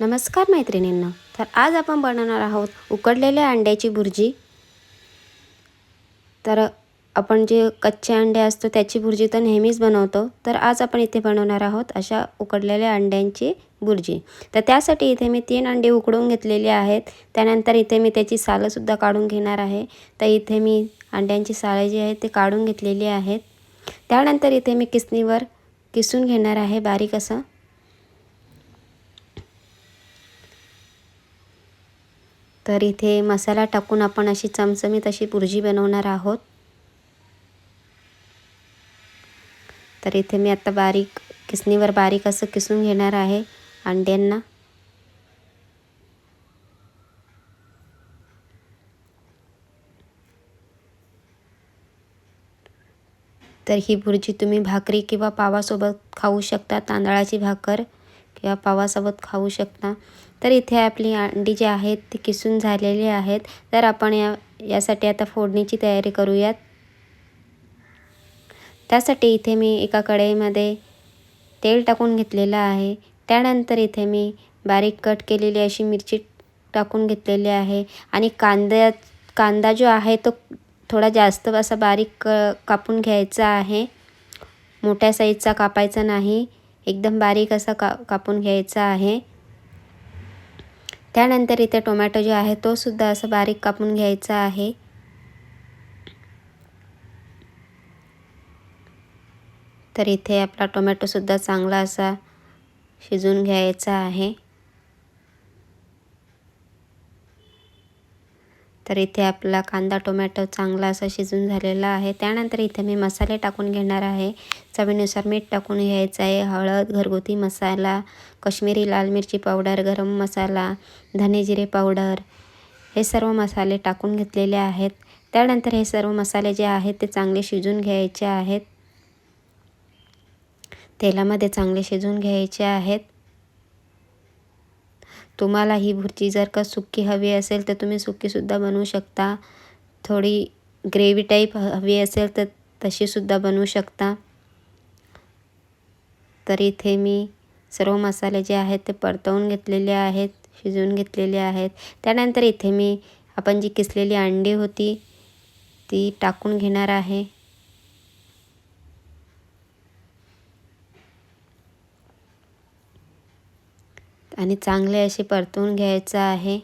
नमस्कार मैत्रिणींना तर आज आपण बनवणार आहोत उकडलेल्या अंड्याची भुर्जी. तर आपण जे कच्चे अंडे असतो त्याची भुर्जी तर नेहमीच बनवतो. तर आज आपण इथे बनवणार आहोत अशा उकडलेल्या अंड्यांची भुर्जी. तर त्यासाठी इथे मी तीन अंडे उकडून घेतलेले आहेत. त्यानंतर इथे मी त्याची सालंसुद्धा काढून घेणार आहे. तर इथे मी अंड्यांची सालं जी आहे ते काढून घेतलेली आहेत. त्यानंतर इथे मी किसणीवर किसून घेणार आहे बारीक असं. तर इथे मसाला टाकून आपण अशी चमचमीत अशी भुर्जी बनवणार आहोत. तर इथे मी आता बारीक किसणीवर बारीक असं किसून घेणार आहे अंड्यांना. तर ही भुर्जी तुम्ही भाकरी किंवा पावासोबत खाऊ शकता तांदळाची भाकर किंवा पावासोबत खाऊ शकता. तर इथे आपली अंडी जी आहेत ती किसून झालेली आहेत. तर आपण या यासाठी आता फोडणीची तयारी करूयात. त्यासाठी इथे मी एका कढईमध्ये तेल टाकून घेतलेलं आहे. त्यानंतर इथे मी बारीक कट केलेली अशी मिरची टाकून घेतलेली आहे. आणि कांद्या कांदा जो आहे तो थोडा जास्त असा बारीक क कापून घ्यायचा आहे. मोठ्या साईजचा कापायचा नाही. एकदम बारीक असा का कापून घ्यायचा आहे. त्यानंतर इथे टोमॅटो जो आहे तो सुद्धा असं बारीक कापून घ्यायचा आहे. तर इथे आपला टोमॅटोसुद्धा चांगला असा शिजून घ्यायचा आहे. तर इथे आपला कांदा टोमॅटो चांगला असा शिजून झालेला आहे. त्यानंतर इथे मी मसाले टाकून घेणार आहे. चवीनुसार मीठ टाकून घ्यायचं आहे. हळद घरगुती मसाला कश्मीरी लाल मिरची पावडर गरम मसाला धने जिरे पावडर हे सर्व मसाले टाकून घेतलेले आहेत. त्यानंतर हे सर्व मसाले जे आहेत ते चांगले शिजून घ्यायचे आहेत. तेलामध्ये चांगले शिजून घ्यायचे आहेत. तुम्हाला ही भुर्जी जर का सुक्की हवी असेल तर तुम्ही सुक्कीसुद्धा बनवू शकता. थोडी ग्रेव्ही टाईप हवी असेल तर तशीसुद्धा बनवू शकता. तर इथे मी सर्व मसाले जे आहेत ते परतवून घेतलेले आहेत शिजवून घेतलेले आहेत. त्यानंतर इथे मी आपण जी किसलेली अंडी होती ती टाकून घेणार आहे. आणि चांगले असे परतून घ्यायचं आहे.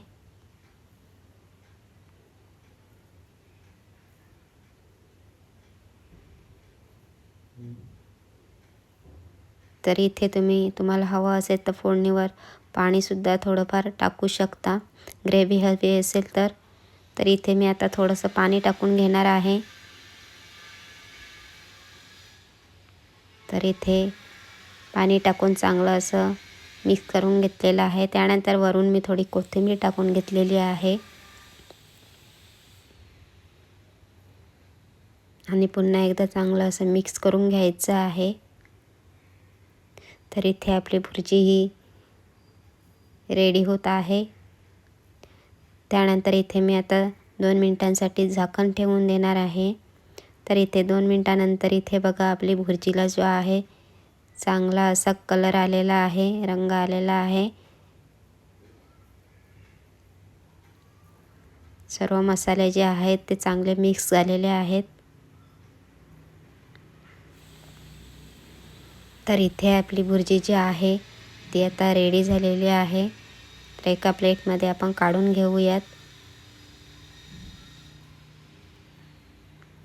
तर इथे तुम्ही तुम्हाला हवं असेल तर फोडणीवर पाणीसुद्धा थोडंफार टाकू शकता. ग्रेव्ही हवी असेल तर. तर इथे मी आता थोडंसं पाणी टाकून घेणार आहे. तर इथे पाणी टाकून चांगलं असं मिक्स करून घेतलेलं आहे. त्यानंतर वरून मी थोडी कोथिंबीर टाकून घेतलेली आहे. आणि पुन्हा एकदा चांगलं असं मिक्स करून घ्यायचं आहे. तर इथे आपली भुर्जी ही रेडी होत आहे. त्यानंतर इथे मी आता दोन मिनटांसाठी झाकण ठेवून देणार आहे. तर इथे दोन मिनटानंतर इथे बघा आपली भुर्जीला जो आहे चांगला असा कलर आलेला आहे रंग आलेला आहे. सर्व मसाले जे आहेत ते चांगले मिक्स झालेले आहेत. तर इथे आपली भुर्जी जी आहे ती आता रेडी झालेली आहे. तर एका प्लेटमध्ये आपण काढून घेऊयात.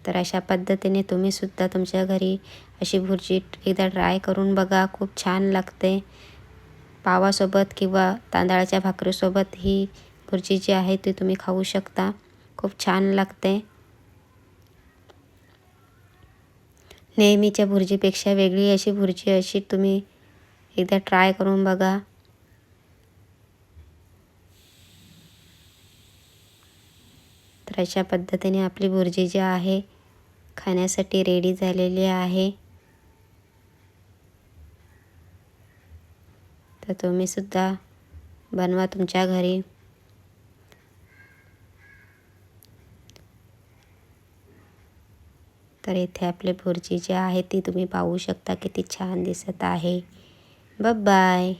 तर अशा पद्धतीने तुम्हीसुद्धा तुमच्या घरी अशी भुर्जी एकदा ट्राय करून बघा. खूप छान लागते. पावासोबत किंवा तांदळाच्या भाकरीसोबत ही भुर्जी जी आहे ती तुम्ही खाऊ शकता. खूप छान लागते. नेहमीच्या भुर्जीपेक्षा वेगळी अशी भुर्जी अशी तुम्ही एकदा ट्राय करून बघा. तर अशा पद्धतीने आपली भुर्जी जी आहे खाण्यासाठी रेडी झालेली आहे. तर तुम्हीसुद्धा बनवा तुमच्या घरी. तर इथे आपली भुर्जी जी आहे ती तुम्ही पाहू शकता किती छान दिसत आहे. बाय